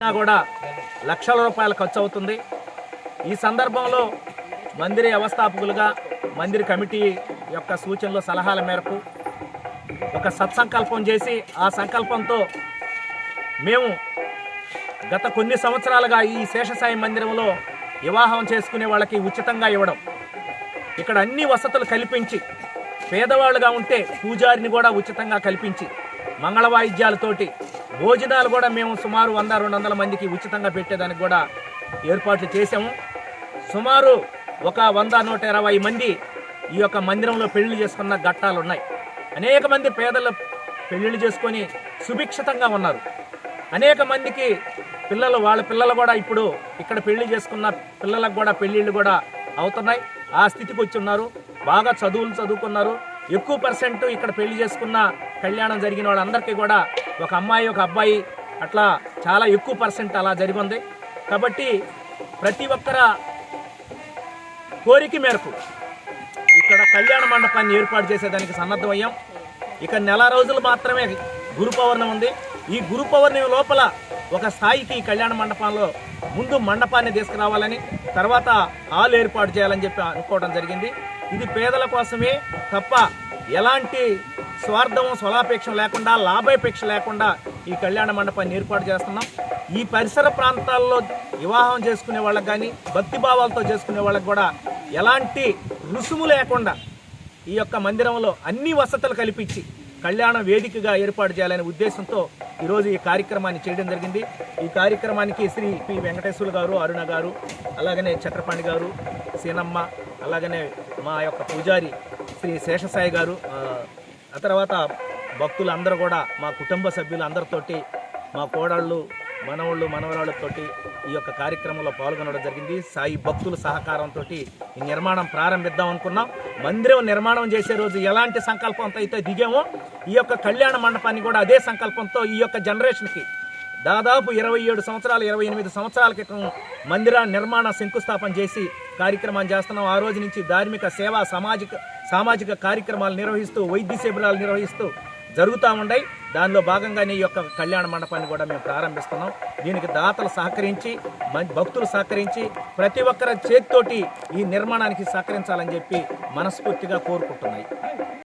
అయినా కూడా లక్షల రూపాయలు ఖర్చు అవుతుంది. ఈ సందర్భంలో మందిర వ్యవస్థాపకులుగా మందిర కమిటీ యొక్క సూచనలు సలహాల మేరకు ఒక సత్సంకల్పం చేసి ఆ సంకల్పంతో మేము గత కొన్ని సంవత్సరాలుగా ఈ శేషసాయి మందిరంలో వివాహం చేసుకునే వాళ్ళకి ఉచితంగా ఇవ్వడం ఇక్కడ అన్ని వసతులు కల్పించి పేదవాళ్ళుగా ఉంటే పూజారిని కూడా ఉచితంగా కల్పించి మంగళ వాయిద్యాలతోటి భోజనాలు కూడా మేము సుమారు వంద రెండు వందల మందికి ఉచితంగా పెట్టేదానికి కూడా ఏర్పాట్లు చేసాము సుమారు ఒక వంద నూట ఇరవై మంది ఈ యొక్క మందిరంలో పెళ్ళి చేసుకున్న ఘట్టాలు ఉన్నాయి. అనేక మంది పేదలు పెళ్ళిళ్ళు చేసుకొని సుభిక్షితంగా ఉన్నారు. అనేక మందికి పిల్లలు వాళ్ళ పిల్లలు కూడా ఇప్పుడు ఇక్కడ పెళ్ళి చేసుకున్న పిల్లలకు కూడా పెళ్ళిళ్ళు కూడా అవుతున్నాయి. ఆ స్థితికి వచ్చి ఉన్నారు. బాగా చదువులు చదువుకున్నారు. ఎక్కువ పర్సెంట్ ఇక్కడ పెళ్ళి చేసుకున్న కళ్యాణం జరిగిన వాళ్ళందరికీ కూడా ఒక అమ్మాయి ఒక అబ్బాయి అట్లా చాలా ఎక్కువ పర్సెంట్ అలా జరిగింది. కాబట్టి ప్రతి ఒక్కర కోరిక మేరకు ఇక్కడ కళ్యాణ మండపాన్ని ఏర్పాటు చేసేదానికి సన్నద్ధమయ్యాం ఇక నెల రోజులు మాత్రమే గురు పౌర్ణమి ఉంది. ఈ గురు పౌర్ణమి లోపల ఒక స్థాయికి ఈ కళ్యాణ మండపంలో ముందు మండపాన్ని తీసుకురావాలని తర్వాత హాల్ ఏర్పాటు చేయాలని చెప్పి అనుకోవడం జరిగింది. ఇది పేదల కోసమే తప్ప ఎలాంటి స్వార్థం స్వలాపేక్ష లేకుండా లాభాపేక్ష లేకుండా ఈ కళ్యాణ మండపాన్ని ఏర్పాటు చేస్తున్నాం. ఈ పరిసర ప్రాంతాల్లో వివాహం చేసుకునే వాళ్ళకి కానీ భక్తి భావాలతో చేసుకునే వాళ్ళకి కూడా ఎలాంటి రుసుము లేకుండా ఈ యొక్క మందిరంలో అన్ని వసతులు కల్పించి కళ్యాణ వేదికగా ఏర్పాటు చేయాలనే ఉద్దేశంతో ఈరోజు ఈ కార్యక్రమాన్ని చేయడం జరిగింది. ఈ కార్యక్రమానికి శ్రీ పి. వెంకటేశ్వరు గారు అరుణ గారు అలాగనే చక్రపాణి గారు సీనమ్మ అలాగనే మా యొక్క పూజారి శ్రీ శేషసాయి గారు ఆ, తర్వాత భక్తులు అందరూ కూడా మా కుటుంబ సభ్యులు అందరితోటి మా కోడళ్ళు మనవాళ్ళు మనవరాళ్ళతోటి ఈ యొక్క కార్యక్రమంలో పాల్గొనడం జరిగింది. సాయి భక్తుల సహకారంతో ఈ నిర్మాణం ప్రారంభిద్దాం అనుకున్నాం. మందిరం నిర్మాణం చేసే రోజు ఎలాంటి సంకల్పంతో అయితే దిగామో ఈ యొక్క కళ్యాణ మండపాన్ని కూడా అదే సంకల్పంతో ఈ యొక్క జనరేషన్కి దాదాపు ఇరవై ఏడు సంవత్సరాలు ఇరవై ఎనిమిది సంవత్సరాల క్రితం మందిర నిర్మాణ శంకుస్థాపన చేసి కార్యక్రమాన్ని చేస్తున్నాం. ఆ రోజు నుంచి ధార్మిక సేవా సామాజిక సామాజిక కార్యక్రమాలు నిర్వహిస్తూ వైద్య శిబిరాలు నిర్వహిస్తూ జరుగుతూ ఉన్నాయి దానిలో భాగంగానే ఈ యొక్క కళ్యాణ మండపాన్ని కూడా మేము ప్రారంభిస్తున్నాం. దీనికి దాతలు సహకరించి భక్తులు సహకరించి ప్రతి ఒక్కరి చేతితోటి ఈ నిర్మాణానికి సహకరించాలని చెప్పి మనస్ఫూర్తిగా కోరుకుంటున్నాయి.